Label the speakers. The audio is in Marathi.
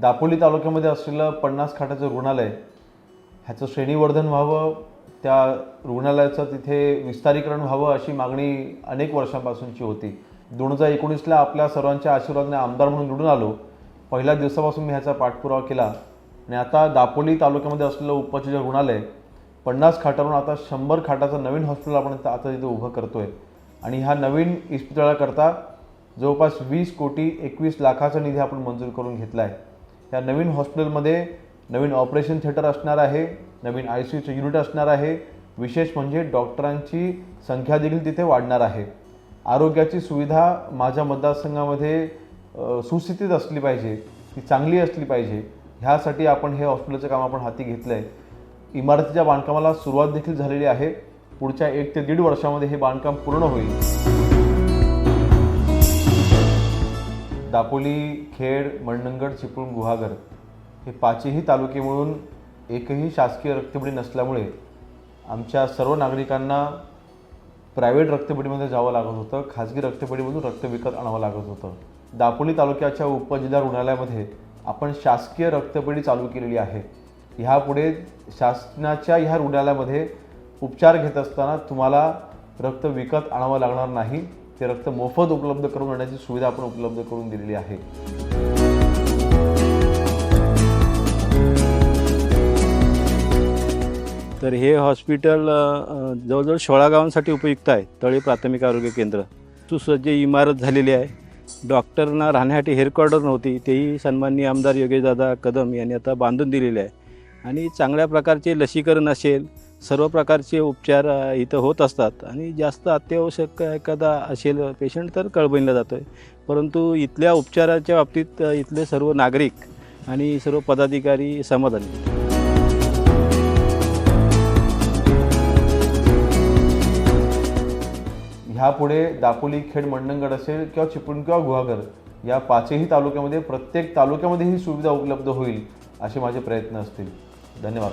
Speaker 1: दापोली तालुक्यामध्ये असलेलं पन्नास खाटाचं रुग्णालय ह्याचं श्रेणीवर्धन व्हावं त्या रुग्णालयाचं तिथे विस्तारीकरण व्हावं अशी मागणी अनेक वर्षांपासूनची होती. दोन हजार एकोणीसला आपल्या सर्वांच्या आशीर्वादाने आमदार म्हणून निवडून आलो. पहिल्या दिवसापासून मी ह्याचा पाठपुरावा केला. आणि आता दापोली तालुक्यामध्ये असलेलं उपचार रुग्णालय पन्नास खाटावरून आता शंभर खाटाचं नवीन हॉस्पिटल आपण आता तिथे उभं करतो आहे आणि ह्या नवीन इस्पितळाकरता जवळपास वीस कोटी एकवीस लाखाचा निधी आपण मंजूर करून घेतला आहे ह्या नवीन हॉस्पिटलमध्ये नवीन ऑपरेशन थिएटर असणार आहे नवीन आय सी यूचं युनिट असणार आहे. विशेष म्हणजे डॉक्टरांची संख्या देखील तिथे वाढणार आहे. आरोग्याची सुविधा माझ्या मतदारसंघामध्ये सुस्थितीत असली पाहिजे ती चांगली असली पाहिजे ह्यासाठी आपण हे हॉस्पिटलचं काम आपण हाती घेतलं आहे इमारतीच्या बांधकामाला सुरुवात देखील झालेली आहे. पुढच्या एक ते दीड वर्षामध्ये हे बांधकाम पूर्ण होईल. दापोली खेड मणनंगड चिपळूण गुहागर हे पाचही तालुके मिळून एकही शासकीय रक्तपेढी नसल्यामुळे आमच्या सर्व नागरिकांना प्रायव्हेट रक्तपेढीमध्ये जावं लागत होतं. खाजगी रक्तपेढीमधून रक्त विकत आणावं लागत होतं. दापोली तालुक्याच्या उपजिल्हा रुग्णालयामध्ये आपण शासकीय रक्तपेढी चालू केलेली आहे. ह्यापुढे शासनाच्या ह्या रुग्णालयामध्ये उपचार घेत असताना तुम्हाला रक्त विकत आणावं लागणार नाही. ते रक्त मोफत उपलब्ध करून देण्याची सुविधा आपण उपलब्ध करून दिलेली आहे.
Speaker 2: तर हे हॉस्पिटल जवळजवळ सोळा गावांसाठी उपयुक्त आहे तळे प्राथमिक आरोग्य केंद्र. सुसज्ज इमारत झालेली आहे. डॉक्टरना राहण्यासाठी हेडक्वार्टर नव्हती तेही सन्माननीय आमदार योगेशदादा कदम यांनी आता बांधून दिलेले आहे. आणि चांगल्या प्रकारचे लसीकरण असेल सर्व प्रकारचे उपचार इथं होत असतात. आणि जास्त अत्यावश्यक एखादा असेल पेशंट तर कळबणला जातो आहे परंतु इथल्या उपचाराच्या बाबतीत इथले सर्व नागरिक आणि सर्व पदाधिकारी समाधानी.
Speaker 1: ह्यापुढे दापोली खेड मंडणगड असेल किंवा चिपळूण किंवा गुहागर या पाचही तालुक्यामध्ये प्रत्येक तालुक्यामध्ये ही सुविधा उपलब्ध होईल असे माझे प्रयत्न असतील. धन्यवाद.